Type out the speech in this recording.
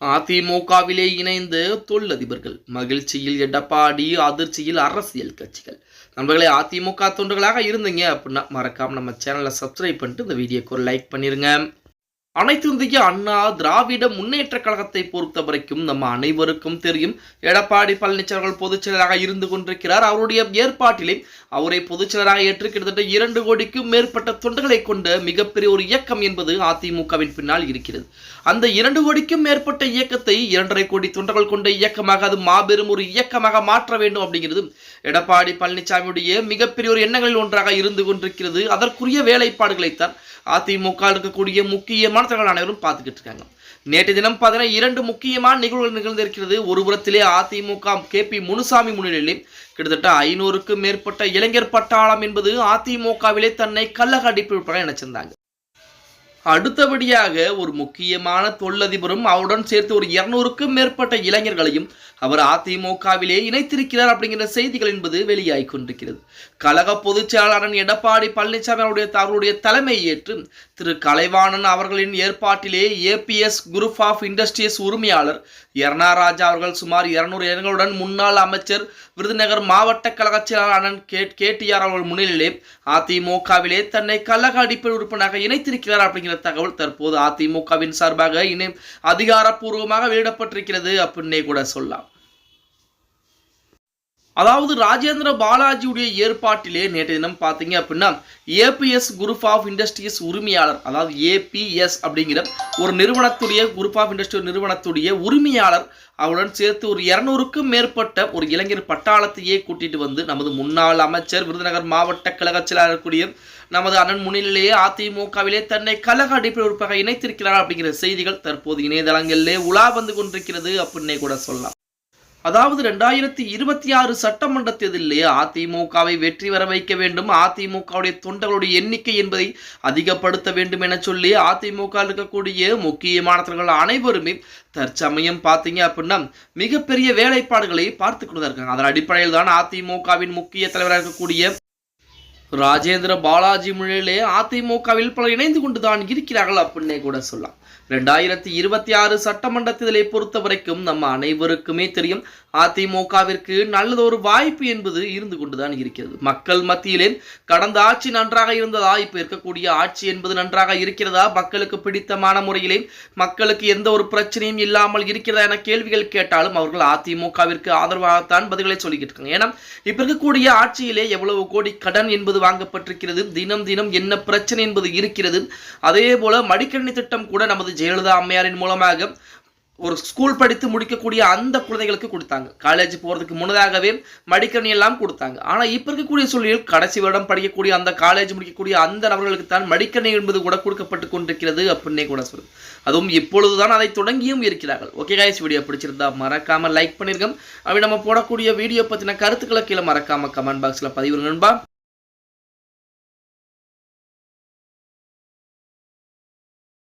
அதிமுகவிலே இணைந்து தொழிலதிபர்கள் மகிழ்ச்சியில் எடப்பாடி அதிர்ச்சியில் அரசியல் கட்சிகள். நண்பர்களே அதிமுக தொண்டர்களாக இருந்தீங்க அப்படின்னா மறக்காம நம்ம சேனலை சப்ஸ்கிரைப் பண்ணிட்டு இந்த வீடியோக்கு ஒரு லைக் பண்ணிருங்க. அனைத்து இந்திய அண்ணா திராவிட முன்னேற்ற கழகத்தை பொறுத்த வரைக்கும் நம்ம அனைவருக்கும் தெரியும். எடப்பாடி பழனிசாமி அவர்கள் பொதுச் செயலராக இருந்து கொண்டிருக்கிறார். அவருடைய ஏற்பாட்டிலே அவரை பொதுச் செயலராக ஏற்று கிட்டத்தட்ட இரண்டு கோடிக்கும் மேற்பட்ட தொண்டர்களை கொண்ட மிகப்பெரிய ஒரு இயக்கம் என்பது அதிமுகவின் பின்னால் இருக்கிறது. அந்த இரண்டு கோடிக்கும் மேற்பட்ட இயக்கத்தை இரண்டரை கோடி தொண்டர்கள் கொண்ட இயக்கமாக அது மாபெரும் ஒரு இயக்கமாக மாற்ற வேண்டும் அப்படிங்கிறது எடப்பாடி பழனிசாமியுடைய மிகப்பெரிய ஒரு எண்ணங்களில் ஒன்றாக இருந்து கொண்டிருக்கிறது. அதற்குரிய வேலைப்பாடுகளைத்தான் அதிமுக இருக்கக்கூடிய முக்கியமான தலைவர்கள் அனைவரும் பார்த்துக்கிட்டு இருக்காங்க. நேற்று தினம் பார்த்தீங்கன்னா இரண்டு முக்கியமான நிகழ்வுகள் நிகழ்ந்திருக்கிறது. ஒரு புறத்திலே அதிமுக கே பி முனுசாமி முன்னிலையிலே கிட்டத்தட்ட ஐநூறுக்கும் மேற்பட்ட இளைஞர் பட்டாளம் என்பது அதிமுகவிலே தன்னை கள்ளக்கடிப்பு நினைச்சிருந்தாங்க அடுத்தபடியாக ஒரு முக்கியமான தொழிலதிபரும் அவருடன் சேர்த்து ஒரு இருநூறுக்கும் மேற்பட்ட இளைஞர்களையும் அவர் அதிமுகவிலே இணைத்திருக்கிறார் அப்படிங்கிற செய்திகள் என்பது வெளியாகி கொண்டிருக்கிறது. கழக பொதுச் செயலாளர் எடப்பாடி பழனிசாமி அவருடைய அவருடைய தலைமையை ஏற்று திரு கலைவாணன் அவர்களின் ஏற்பாட்டிலே ஏபிஎஸ் குரூப் ஆஃப் இண்டஸ்ட்ரீஸ் உரிமையாளர் எர்ணாராஜா அவர்கள் சுமார் இருநூறு இளைஞர்களுடன் முன்னாள் அமைச்சர் விருதுநகர் மாவட்ட கழக செயலாளர் கே கேடிஆர் அவர்கள் முன்னிலையிலே அதிமுகவிலே தன்னை கழக அடிப்படை உறுப்பினராக இணைத்திருக்கிறார் அப்படிங்கிற தகவல் தற்போது அதிமுகவின் சார்பாக இனி அதிகாரப்பூர்வமாக வெளியிடப்பட்டிருக்கிறது அப்படின்னே கூட சொல்லலாம். அதாவது ராஜேந்திர பாலாஜியுடைய ஏற்பாட்டிலே நேற்று தினம் பார்த்தீங்க அப்படின்னா ஏபிஎஸ் குரூப் ஆஃப் இண்டஸ்ட்ரீஸ் உரிமையாளர் அதாவது ஏபிஎஸ் அப்படிங்கிற ஒரு நிறுவனத்துடைய குரூப் ஆஃப் இண்டஸ்ட்ரி நிறுவனத்துடைய உரிமையாளர் அவருடன் சேர்த்து ஒரு இருநூறுக்கும் மேற்பட்ட ஒரு இளைஞர் பட்டாளத்தையே கூட்டிட்டு வந்து நமது முன்னாள் அமைச்சர் விருதுநகர் மாவட்ட கழக செயலாளர் நமது அண்ணன் முன்னிலையே அதிமுகவிலே தன்னை கழக அடிப்படை உறுப்பாக இணைத்திருக்கிறார் அப்படிங்கிற செய்திகள் தற்போது இணையதளங்களிலே உலா வந்து கொண்டிருக்கிறது அப்படின்னே கூட சொல்லலாம். அதாவது ரெண்டாயிரத்தி இருபத்தி ஆறு சட்டமன்ற தேர்தலிலே அதிமுகவை வெற்றி வர வைக்க வேண்டும். அதிமுகவுடைய தொண்டர்களுடைய எண்ணிக்கை என்பதை அதிகப்படுத்த வேண்டும் என சொல்லி அதிமுக இருக்கக்கூடிய முக்கியமானவர்கள் அனைவருமே தற்சமயம் பார்த்தீங்க அப்படின்னா மிகப்பெரிய வேலைப்பாடுகளை பார்த்து கொண்டு இருக்காங்க. அதன் அடிப்படையில் தான் அதிமுகவின் முக்கிய தலைவராக இருக்கக்கூடிய ராஜேந்திர பாலாஜி முன்னிலே அதிமுகவில் பலர் இணைந்து கொண்டுதான் இருக்கிறார்கள் அப்படின்னே கூட சொல்லலாம். ரெண்டாயிரத்தி இருபத்தி ஆறு சட்டமன்ற தேர்தலை பொறுத்த வரைக்கும் நம்ம அனைவருக்குமே தெரியும் அதிமுகவிற்கு நல்லதொரு வாய்ப்பு என்பது இருந்து கொண்டுதான் இருக்கிறது. மக்கள் மத்தியிலே கடந்த ஆட்சி நன்றாக இருந்ததா இப்ப இருக்கக்கூடிய ஆட்சி என்பது நன்றாக இருக்கிறதா மக்களுக்கு பிடித்தமான முறையிலே மக்களுக்கு எந்த ஒரு பிரச்சனையும் இல்லாமல் இருக்கிறதா என கேள்விகள் கேட்டாலும் அவர்கள் அதிமுகவிற்கு ஆதரவாகத்தான் பதில்களை சொல்லிக்கிட்டு இருக்காங்க. ஏன்னா இப்ப இருக்கக்கூடிய ஆட்சியிலே எவ்வளவு கோடி கடன் என்பது வாங்கப்பட்டிருக்கிறது. தினம் தினம் என்ன பிரச்சனை என்பது இருக்கிறது. அதே போல மடிக்கணினி திட்டம் கூட நமது ஜெயலலிதா அம்மையாரின் மூலமாக ஒரு ஸ்கூல் படித்து முடிக்கக்கூடிய அந்த குழந்தைகளுக்கு கொடுத்தாங்க. காலேஜ் போகிறதுக்கு முன்னதாகவே மடிக்கணி எல்லாம் கொடுத்தாங்க. ஆனால் இப்போ இருக்கக்கூடிய சூழ்நிலையில் கடைசி வருடம் படிக்கக்கூடிய அந்த காலேஜ் முடிக்கக்கூடிய அந்த நபர்களுக்கு தான் மடிக்கணி என்பது கூட கொடுக்கப்பட்டு கொண்டிருக்கிறது அப்படின்னே கூட சொல்லுது அதுவும் இப்பொழுதுதான் அதை தொடங்கியும் இருக்கிறார்கள். ஓகே காய்ஸ் வீடியோ பிடிச்சிருந்தா மறக்காம லைக் பண்ணிருக்கோம் அப்படி நம்ம போடக்கூடிய வீடியோ பற்றின கருத்துக்களை கீழே மறக்காம கமெண்ட் பாக்ஸில் பதிவு நண்பா.